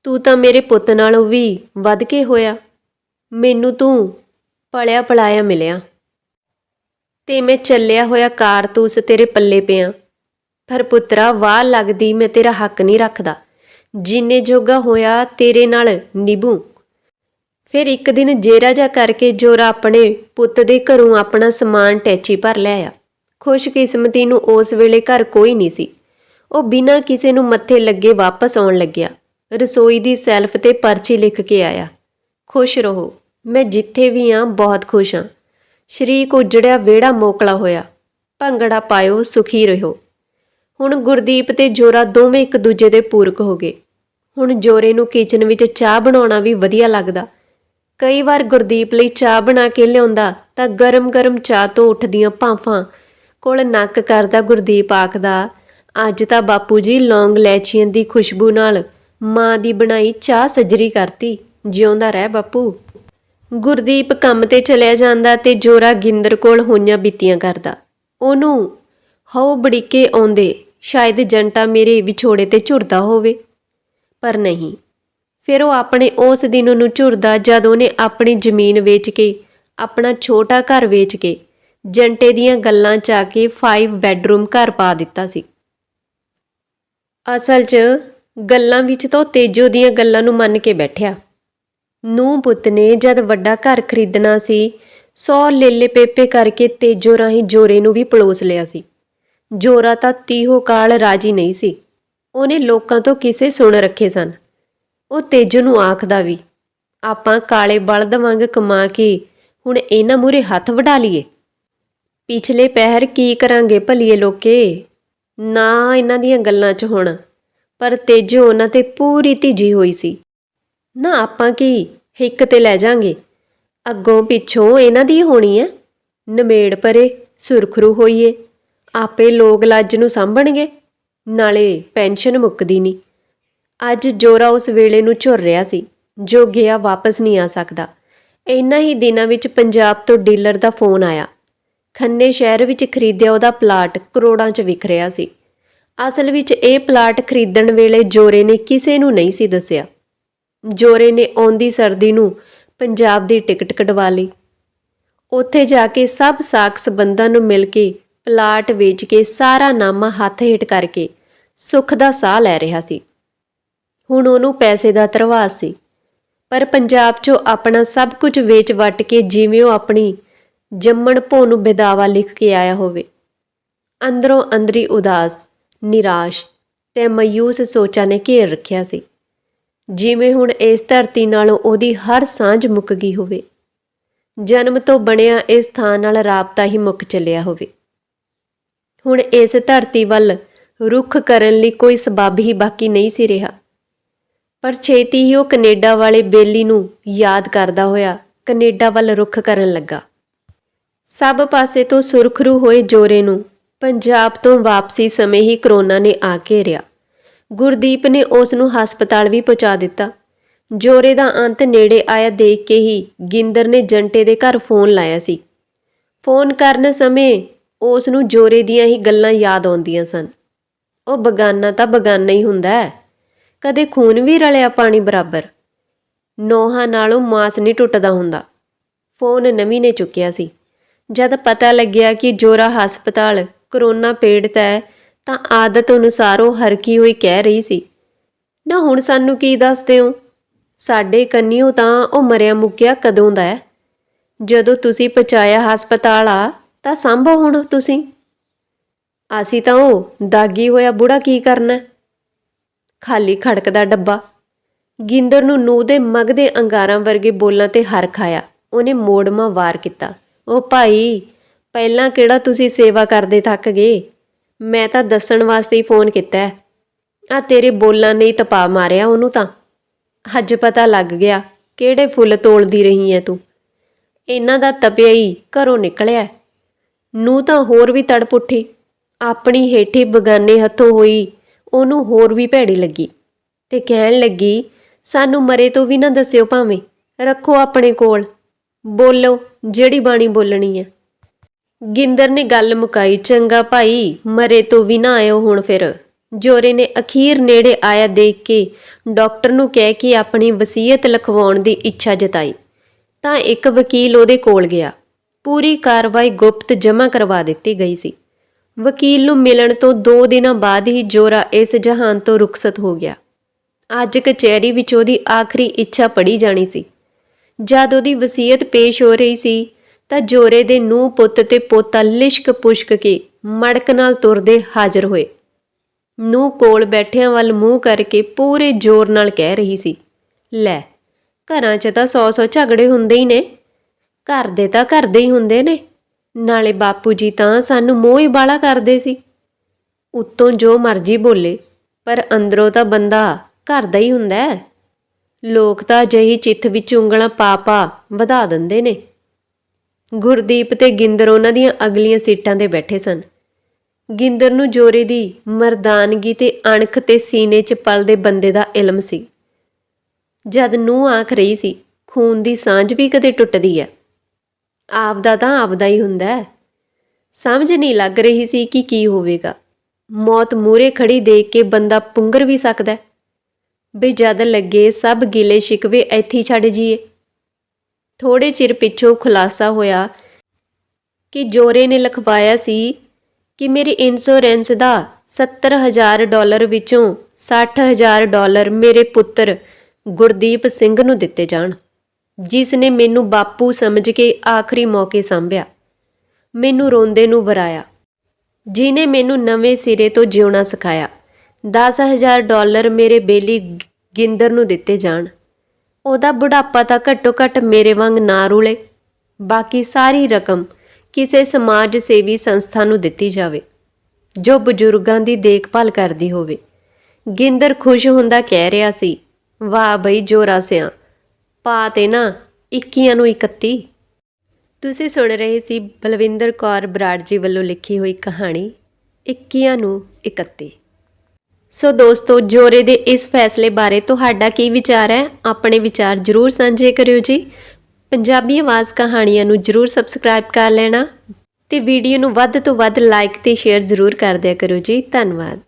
ਤੂੰ ਤਾਂ ਮੇਰੇ ਪੁੱਤ ਨਾਲੋਂ ਵੀ ਵੱਧ ਕੇ ਹੋਇਆ। ਮੈਨੂੰ ਤੂੰ ਪਲਿਆ ਪਲਾਇਆ ਮਿਲਿਆ। ਤੇ ਮੈਂ ਚੱਲਿਆ ਹੋਇਆ ਕਾਰਤੂਸ ਤੇਰੇ ਪੱਲੇ ਪਿਆ। ਪਰ ਪੁੱਤਰਾ, ਵਾਹ ਲੱਗਦੀ ਮੈਂ ਤੇਰਾ ਹੱਕ ਨਹੀਂ ਰੱਖਦਾ। ਜਿੰਨੇ ਜੋਗਾ ਹੋਇਆ ਤੇਰੇ ਨਾਲ ਨਿਭੂ। ਫਿਰ ਇੱਕ ਦਿਨ ਜੇਰਾ ਜਾ ਕਰਕੇ ਜੋਰਾ ਆਪਣੇ ਪੁੱਤ ਦੇ ਘਰੋਂ ਆਪਣਾ ਸਮਾਨ ਟੈਚੀ ਭਰ ਲੈ ਆਇਆ ਖੁਸ਼ਕਿਸਮਤੀ ਨੂੰ ਉਸ ਵੇਲੇ ਘਰ ਕੋਈ ਨਹੀਂ ਸੀ। ਉਹ ਬਿਨਾਂ ਕਿਸੇ ਨੂੰ ਮੱਥੇ ਲੱਗੇ ਵਾਪਸ ਆਉਣ ਲੱਗਿਆ। ਰਸੋਈ ਦੀ ਸੈਲਫ ਤੇ ਪਰਚੀ ਲਿਖ ਕੇ ਆਇਆ। ਖੁਸ਼ ਰਹੋ, ਮੈਂ ਜਿੱਥੇ ਵੀ ਆ ਬਹੁਤ ਖੁਸ਼ ਹਾਂ ਸ਼ਰੀਕ ਉਜੜਿਆ ਵਿਹੜਾ ਮੋਕਲਾ ਹੋਇਆ। ਭੰਗੜਾ ਪਾਇਓ, ਸੁਖੀ ਰਹੋ। ਹੁਣ ਗੁਰਦੀਪ ਤੇ ਜੋਰਾ ਦੋਵੇਂ ਇੱਕ ਦੂਜੇ ਦੇ ਪੂਰਕ ਹੋ ਗਏ। ਹੁਣ ਜੋਰੇ ਨੂੰ ਕਿਚਨ ਵਿੱਚ ਚਾਹ ਬਣਾਉਣਾ ਵੀ ਵਧੀਆ ਲੱਗਦਾ। ਕਈ ਵਾਰ ਗੁਰਦੀਪ ਲਈ ਚਾਹ ਬਣਾ ਕੇ ਲਿਆਉਂਦਾ ਤਾਂ ਗਰਮ-ਗਰਮ ਚਾਹ ਤੋਂ ਉੱਠਦੀਆਂ ਭਾਫਾਂ ਕੋਲ ਨੱਕ ਕਰਦਾ ਗੁਰਦੀਪ ਆਖਦਾ, ਅੱਜ ਤਾਂ ਬਾਪੂ ਜੀ ਲੌਂਗ ਲੈਚੀਆਂ ਦੀ ਖੁਸ਼ਬੂ ਨਾਲ ਮਾਂ ਦੀ ਬਣਾਈ ਚਾਹ ਸਜਰੀ ਕਰਤੀ, ਜਿਉਂਦਾ ਰਹਿ ਬਾਪੂ। ਗੁਰਦੀਪ ਕੰਮ ਤੇ ਚਲਿਆ ਜਾਂਦਾ ਤੇ ਜੋਰਾ ਗਿੰਦਰ ਕੋਲ ਹੋਈਆਂ ਬੀਤੀਆਂ ਕਰਦਾ। ਉਹਨੂੰ, ਹਉ ਬੜੀਕੇ ਆਉਂਦੇ, ਸ਼ਾਇਦ ਜੰਟਾ ਮੇਰੇ ਵਿਛੋੜੇ ਤੇ ਝੁਰਦਾ ਹੋਵੇ। ਪਰ ਨਹੀਂ ਫਿਰ ਉਹ ਆਪਣੇ ਉਸ ਦਿਨ ਨੂੰ ਝੁਰਦਾ ਜਦ ਉਹਨੇ ਆਪਣੀ ਜ਼ਮੀਨ ਵੇਚ ਕੇ, ਆਪਣਾ ਛੋਟਾ ਘਰ ਵੇਚ ਕੇ, ਜੰਟੇ ਦੀਆਂ ਗੱਲਾਂ ਚ ਆ ਕੇ 5 ਬੈੱਡਰੂਮ ਘਰ ਪਾ ਦਿੱਤਾ ਸੀ। ਅਸਲ 'ਚ ਗੱਲਾਂ ਵਿੱਚ ਤਾਂ ਉਹ ਤੇਜੋ ਦੀਆਂ ਗੱਲਾਂ ਨੂੰ ਮੰਨ ਕੇ ਬੈਠਿਆ। ਨੂੰ ਪੁੱਤ ਨੇ ਜਦ ਵੱਡਾ ਘਰ ਖਰੀਦਣਾ ਸੀ, ਸੌ ਲੇਲੇ ਪੇਪੇ ਕਰਕੇ ਤੇਜੋ ਰਾਹੀਂ ਜੋਰੇ ਨੂੰ ਵੀ ਪਲੋਸ ਲਿਆ ਸੀ। ਜੋਰਾ ਤਾਂ ਤੀਹੋ ਕਾਲ ਰਾਜੀ ਨਹੀਂ ਸੀ। ਉਹਨੇ ਲੋਕਾਂ ਤੋਂ ਕਿਸੇ ਸੁਣ ਰੱਖੇ ਸਨ। ਉਹ ਤੇਜੋ ਨੂੰ ਆਖਦਾ ਵੀ, ਆਪਾਂ ਕਾਲੇ ਬਲਦ ਵਾਂਗ ਕਮਾ ਕੇ ਹੁਣ ਇਹਨਾਂ ਮੂਰੇ ਹੱਥ ਵਢਾ ਲਈਏ। ਪਿਛਲੇ ਪਹਿਰ ਕੀ ਕਰਾਂਗੇ ਭਲੀਏ ਲੋਕੇ? ਨਾ ਇਹਨਾਂ ਦੀਆਂ ਗੱਲਾਂ 'ਚ ਹੁਣ, ਪਰ ਤੇਜੋ ਉਹਨਾਂ ਤੇ ਪੂਰੀ ਧੀਜੀ ਹੋਈ ਸੀ। ਨਾ ਆਪਾਂ ਕੀ ਹਿੱਕ ਤੇ ਲੈ ਜਾਾਂਗੇ? ਅੱਗੋਂ ਪਿੱਛੋਂ ਇਹਨਾਂ ਦੀ ਹੋਣੀ ਐ। ਨਮੇੜ ਪਰੇ ਸੁਰਖਰੂ ਹੋਈਏ। ਆਪੇ ਲੋਕ ਲੱਜ ਨੂੰ ਸਾਂਭਣਗੇ, ਨਾਲੇ ਪੈਨਸ਼ਨ ਮੁੱਕਦੀ ਨਹੀਂ ਅੱਜ ਜੋਰਾ ਉਸ ਵੇਲੇ ਨੂੰ ਝੁਰ ਰਿਹਾ ਸੀ, ਜੋ ਗਿਆ ਵਾਪਸ ਨਹੀਂ ਆ ਸਕਦਾ। ਇਨ੍ਹਾਂ ਹੀ ਦਿਨਾਂ ਵਿੱਚ ਪੰਜਾਬ ਤੋਂ ਡੀਲਰ ਦਾ ਫੋਨ ਆਇਆ। ਖੰਨੇ ਸ਼ਹਿਰ ਵਿੱਚ ਖਰੀਦਿਆ ਉਹਦਾ ਪਲਾਟ ਕਰੋੜਾਂ 'ਚ ਵਿਕ ਰਿਹਾ ਸੀ। ਅਸਲ ਵਿੱਚ ਇਹ ਪਲਾਟ ਖਰੀਦਣ ਵੇਲੇ ਜੋਰੇ ਨੇ ਕਿਸੇ ਨੂੰ ਨਹੀਂ ਸੀ ਦੱਸਿਆ। ਜੋਰੇ ਨੇ ਆਉਂਦੀ ਸਰਦੀ ਨੂੰ ਪੰਜਾਬ ਦੀ ਟਿਕਟ ਕਢਵਾ ਲਈ। ਉੱਥੇ ਜਾ ਕੇ ਸਭ ਸਾਕ ਸੰਬੰਧਾਂ ਨੂੰ ਮਿਲ ਕੇ ਪਲਾਟ ਵੇਚ ਕੇ ਸਾਰਾ ਨਾਮਾ ਹੱਥ ਹੇਠ ਕਰਕੇ ਸੁੱਖ ਦਾ ਸਾਹ ਲੈ ਰਿਹਾ ਸੀ। ਹੁਣ ਉਹਨੂੰ ਪੈਸੇ ਦਾ ਤਰਵਾਸ ਸੀ। ਪਰ ਪੰਜਾਬ 'ਚੋਂ ਆਪਣਾ ਸਭ ਕੁਝ ਵੇਚ ਵਟ ਕੇ ਜਿਵੇਂ ਉਹ ਆਪਣੀ ਜੰਮਣ ਭੋ ਨੂੰ ਬਿਦਾਵਾ ਲਿਖ ਕੇ ਆਇਆ ਹੋਵੇ। ਅੰਦਰੋਂ ਅੰਦਰੀ ਉਦਾਸ, ਨਿਰਾਸ਼ ਤੇ ਮਯੂਸ ਸੋਚਾਂ ਨੇ ਘੇਰ ਰੱਖਿਆ ਸੀ। ਜਿਵੇਂ ਹੁਣ ਇਸ ਧਰਤੀ ਨਾਲੋਂ ਉਹਦੀ ਹਰ ਸਾਂਝ ਮੁੱਕ ਗਈ ਹੋਵੇ। ਜਨਮ ਤੋਂ ਬਣਿਆ ਇਸ ਥਾਂ ਨਾਲ ਰਾਬਤਾ ਹੀ ਮੁੱਕ ਚੱਲਿਆ ਹੋਵੇ। ਹੁਣ ਇਸ ਧਰਤੀ ਵੱਲ ਰੁੱਖ ਕਰਨ ਲਈ ਕੋਈ ਸਬੱਬ ਹੀ ਬਾਕੀ ਨਹੀਂ ਸੀ ਰਿਹਾ। ਪਰ ਛੇਤੀ ਹੀ ਉਹ ਕੈਨੇਡਾ ਵਾਲੇ ਬੇਲੀ ਨੂੰ ਯਾਦ ਕਰਦਾ ਹੋਇਆ ਕੈਨੇਡਾ ਵੱਲ ਰੁੱਖ ਕਰਨ ਲੱਗਾ। ਸਭ ਪਾਸੇ ਤੋਂ ਸੁਰਖਰੂ ਹੋਏ ਜੋਰੇ ਨੂੰ ਪੰਜਾਬ ਤੋਂ ਵਾਪਸੀ ਸਮੇਂ ਹੀ ਕਰੋਨਾ ਨੇ ਆ ਘੇਰਿਆ ਗੁਰਦੀਪ ਨੇ ਉਸ ਨੂੰ ਹਸਪਤਾਲ ਵੀ ਪਹੁੰਚਾ ਦਿੱਤਾ। ਜੋਰੇ ਦਾ ਅੰਤ ਨੇੜੇ ਆਇਆ ਦੇਖ ਕੇ ਹੀ ਗਿੰਦਰ ਨੇ ਜੰਟੇ ਦੇ ਘਰ ਫੋਨ ਲਾਇਆ ਸੀ। ਫੋਨ ਕਰਨ ਸਮੇਂ ਉਸ ਨੂੰ ਜੋਰੇ ਦੀਆਂ ਹੀ ਗੱਲਾਂ ਯਾਦ ਆਉਂਦੀਆਂ ਸਨ। ਉਹ ਬਗਾਨਾ ਤਾਂ ਬਗਾਨਾ ਹੀ ਹੁੰਦਾ ਹੈ। ਕਦੇ ਖੂਨ ਵੀ ਰਲਿਆ ਪਾਣੀ ਬਰਾਬਰ। ਨੋਹਾਂ ਨਾਲੋਂ ਮਾਸ ਨਹੀਂ ਟੁੱਟਦਾ ਹੁੰਦਾ। ਫੋਨ ਨਵੀਂ ਨੇ ਚੁੱਕਿਆ ਸੀ। ਜਦ ਪਤਾ ਲੱਗਿਆ ਕਿ ਜੋਰਾ ਹਸਪਤਾਲ ਕਰੋਨਾ ਪੀੜਤ ਹੈ ਤਾਂ ਆਦਤ ਅਨੁਸਾਰ ਉਹ ਹਰਕੀ ਹੋਈ ਕਹਿ ਰਹੀ ਸੀ। ਨਾ ਹੁਣ ਸਾਨੂੰ ਕੀ ਦੱਸਦੇ ਹੋ? ਸਾਡੇ ਕੰਨਿਓ ਤਾਂ ਉਹ ਮਰਿਆ ਮੁੱਕਿਆ ਕਦੋਂ ਦਾ ਹੈ? ਜਦੋਂ ਤੁਸੀਂ ਪਹੁੰਚਾਇਆ ਹਸਪਤਾਲ ਆ, ਤਾਂ ਸੰਭੋ ਹੁਣ ਤੁਸੀਂ। ਅਸੀਂ ਤਾਂ ਉਹ ਦਾਗੀ ਹੋਇਆ ਬੁੜਾ ਕੀ ਕਰਨਾ? ਖਾਲੀ ਖੜਕਦਾ ਡੱਬਾ। ਗਿੰਦਰ ਨੂੰ ਨੂੰਹ ਦੇ ਮਗਦੇ ਅੰਗਾਰਾਂ ਵਰਗੇ ਬੋਲਾਂ ਤੇ ਹਰ ਖਾਇਆ। ਉਹਨੇ ਮੋੜਮਾ ਵਾਰ ਕੀਤਾ। ਉਹ ਭਾਈ, ਪਹਿਲਾਂ ਕਿਹੜਾ ਤੁਸੀਂ ਸੇਵਾ ਕਰਦੇ ਥੱਕ ਗਏ ਮੈਂ ਤਾਂ ਦੱਸਣ ਵਾਸਤੇ ਹੀ ਫੋਨ ਕੀਤਾ ਆ ਤੇਰੇ ਬੋਲਾਂ ਨੇ ਹੀ ਤਪਾ ਮਾਰਿਆ ਉਹਨੂੰ ਤਾਂ। ਹੱਜ ਪਤਾ ਲੱਗ ਗਿਆ ਕਿਹੜੇ ਫੁੱਲ ਤੋਲਦੀ ਰਹੀ ਐ ਤੂੰ। ਇਹਨਾਂ ਦਾ ਤਪਿਆ ਹੀ ਘਰੋਂ ਨਿਕਲਿਆ ਨੂੰ ਤਾਂ ਹੋਰ ਵੀ ਤੜਪ ਉੱਠੀ। ਆਪਣੀ ਹੇਠੀ ਬਗਾਨੇ ਹੱਥੋਂ ਹੋਈ ਉਹਨੂੰ ਹੋਰ ਵੀ ਭੈੜੀ ਲੱਗੀ ਤੇ ਕਹਿਣ ਲੱਗੀ, ਸਾਨੂੰ ਮਰੇ ਤੋਂ ਵੀ ਨਾ ਦੱਸਿਓ ਭਾਵੇਂ, ਰੱਖੋ ਆਪਣੇ ਕੋਲ। ਬੋਲੋ, ਜਿਹੜੀ ਬਾਣੀ ਬੋਲਣੀ ਹੈ। ਗਿੰਦਰ ਨੇ ਗੱਲ ਮੁਕਾਈ, ਚੰਗਾ ਭਾਈ, ਮਰੇ ਤੋਂ ਵੀ ਨਾ ਆਇਓ ਹੁਣ ਫਿਰ। ਜੋਰੇ ਨੇ ਅਖੀਰ ਨੇੜੇ ਆਇਆ ਦੇਖ ਕੇ ਡਾਕਟਰ ਨੂੰ ਕਹਿ ਕੇ ਆਪਣੀ ਵਸੀਅਤ ਲਿਖਵਾਉਣ ਦੀ ਇੱਛਾ ਜਤਾਈ। ਤਾਂ ਇੱਕ ਵਕੀਲ ਉਹਦੇ ਕੋਲ ਗਿਆ। ਪੂਰੀ ਕਾਰਵਾਈ ਗੁਪਤ ਜਮ੍ਹਾਂ ਕਰਵਾ ਦਿੱਤੀ ਗਈ ਸੀ। ਵਕੀਲ ਨੂੰ ਮਿਲਣ ਤੋਂ 2 ਦਿਨਾਂ ਬਾਅਦ ਹੀ ਜੋਰਾ ਇਸ ਜਹਾਨ ਤੋਂ ਰੁਖਸਤ ਹੋ ਗਿਆ। ਅੱਜ ਕਚਹਿਰੀ ਵਿੱਚ ਉਹਦੀ ਆਖਰੀ ਇੱਛਾ ਪੜੀ ਜਾਣੀ ਸੀ। ਜਦ ਉਹਦੀ ਵਸੀਅਤ ਪੇਸ਼ ਹੋ ਰਹੀ ਸੀ, ਤਾਂ ਜੋਰੇ ਦੇ ਨੂੰਹ ਪੁੱਤ ਤੇ ਪੋਤਾ ਲਿਸ਼ਕ ਪੁਸ਼ਕ ਕੇ ਮੜਕ ਨਾਲ ਤੁਰਦੇ ਹਾਜ਼ਰ ਹੋਏ। ਨੂੰ ਕੋਲ ਬੈਠਿਆਂ ਵੱਲ ਮੂੰਹ ਕਰਕੇ ਪੂਰੇ ਜ਼ੋਰ ਨਾਲ ਕਹਿ ਰਹੀ ਸੀ, ਲੈ, ਘਰਾਂ 'ਚ ਤਾਂ ਸੌ ਸੌ ਝਗੜੇ ਹੁੰਦੇ ਹੀ ਨੇ। ਘਰ ਦੇ ਤਾਂ ਘਰ ਦੇ ਹੀ ਹੁੰਦੇ ਨੇ। ਨਾਲੇ ਬਾਪੂ ਜੀ ਤਾਂ ਸਾਨੂੰ ਮੋਹ ਹੀ ਬਾਲਾ ਕਰਦੇ ਸੀ। ਉੱਤੋਂ ਜੋ ਮਰਜ਼ੀ ਬੋਲੇ, ਪਰ ਅੰਦਰੋਂ ਤਾਂ ਬੰਦਾ ਘਰ ਦਾ ਹੀ ਹੁੰਦਾ ਹੈ। ਲੋਕ ਤਾਂ ਅਜਿਹੀ ਚਿੱਥ ਵਿੱਚ ਉਂਗਲਾਂ ਪਾ ਪਾ ਵਧਾ ਦਿੰਦੇ ਨੇ। ਗੁਰਦੀਪ ਤੇ ਗਿੰਦਰ ਉਹਨਾਂ ਦੀਆਂ ਅਗਲੀਆਂ ਸੀਟਾਂ ਤੇ ਬੈਠੇ ਸਨ। ਗਿੰਦਰ ਨੂੰ ਜੋਰੇ ਦੀ ਮਰਦਾਨਗੀ ਤੇ ਅਣਖ ਤੇ ਸੀਨੇ 'ਚ ਪਲਦੇ ਬੰਦੇ ਦਾ ਇਲਮ ਸੀ। ਜਦ ਨੂੰ ਆਖ ਰਹੀ ਸੀ, ਖੂਨ ਦੀ ਸਾਂਝ ਵੀ ਕਦੇ ਟੁੱਟਦੀ ਹੈ। ਆਪਦਾ ਤਾਂ ਆਪਦਾ ਹੀ ਹੁੰਦਾ ਹੈ। ਸਮਝ ਨਹੀਂ ਲੱਗ ਰਹੀ ਸੀ ਕਿ ਕੀ ਹੋਵੇਗਾ। ਮੌਤ ਮੂਰੇ ਖੜੀ ਦੇਖ ਕੇ ਬੰਦਾ ਪੁੰਗਰ ਵੀ ਸਕਦਾ ਹੈ। ਵੀ ਜਦ ਲੱਗੇ ਸਭ ਗਿਲੇ ਸ਼ਿਕਵੇ ਇੱਥੇ ਛੱਡ ਜੀਏ ਥੋੜੇ ਚਿਰ ਪਿੱਛੋਂ ਖੁਲਾਸਾ ਹੋਇਆ ਕਿ ਜੋਰੇ ਨੇ ਲਿਖਵਾਇਆ ਸੀ ਕਿ ਮੇਰੀ ਇੰਸ਼ੋਰੈਂਸ ਦਾ 70000 ਡਾਲਰ ਵਿੱਚੋਂ 60000 ਡਾਲਰ ਮੇਰੇ ਪੁੱਤਰ ਗੁਰਦੀਪ ਸਿੰਘ ਨੂੰ ਦਿੱਤੇ ਜਾਣ। ਜਿਸ ਨੇ ਮੈਨੂੰ ਬਾਪੂ ਸਮਝ ਕੇ ਆਖਰੀ ਮੌਕੇ ਸੰਭਿਆ। ਮੈਨੂੰ ਰੋਂਦੇ ਨੂੰ ਵਰਾਇਆ। ਜਿਨੇ ਮੈਨੂੰ ਨਵੇਂ ਸਿਰੇ ਤੋਂ ਜਿਉਣਾ ਸਿਖਾਇਆ। 10000 ਡਾਲਰ ਮੇਰੇ ਬੇਲੀ ਗਿੰਦਰ ਨੂੰ ਦਿੱਤੇ ਜਾਣ। ਉਹਦਾ ਬੁਢਾਪਾ ਤਾਂ ਘੱਟੋ ਘੱਟ ਮੇਰੇ ਵਾਂਗ ਨਾ ਰੁਲੇ। ਬਾਕੀ ਸਾਰੀ ਰਕਮ ਕਿਸੇ ਸਮਾਜ ਸੇਵੀ ਸੰਸਥਾ ਨੂੰ ਦਿੱਤੀ ਜਾਵੇ, ਜੋ ਬਜ਼ੁਰਗਾਂ ਦੀ ਦੇਖਭਾਲ ਕਰਦੀ ਹੋਵੇ। ਗਿੰਦਰ ਖੁਸ਼ ਹੁੰਦਾ ਕਹਿ ਰਿਹਾ ਸੀ, ਵਾਹ ਬਈ ਜੋਰਾ ਸਿਆ ਪਾ ਤੇ ਨਾ 21 ਨੂੰ 31 ਤੁਸੀਂ ਸੁਣ ਰਹੇ ਸੀ ਬਲਵਿੰਦਰ ਕੌਰ ਬਰਾੜ ਜੀ ਵੱਲੋਂ ਲਿਖੀ ਹੋਈ ਕਹਾਣੀ 21 ਨੂੰ 31 ਸੋ ਦੋਸਤੋ, ਜੋਰੇ ਦੇ ਇਸ ਫੈਸਲੇ ਬਾਰੇ ਤੁਹਾਡਾ ਕੀ ਵਿਚਾਰ ਹੈ? ਆਪਣੇ ਵਿਚਾਰ ਜਰੂਰ ਸਾਂਝੇ ਕਰਿਓ ਜੀ। ਪੰਜਾਬੀ ਆਵਾਜ਼ ਕਹਾਣੀਆਂ ਨੂੰ ਜਰੂਰ ਸਬਸਕ੍ਰਾਈਬ ਕਰ ਲੈਣਾ ਤੇ ਵੀਡੀਓ ਨੂੰ ਵੱਧ ਤੋਂ ਵੱਧ ਲਾਈਕ ਤੇ ਸ਼ੇਅਰ ਜਰੂਰ ਕਰ ਦਿਆ ਕਰੋ ਜੀ। ਧੰਨਵਾਦ।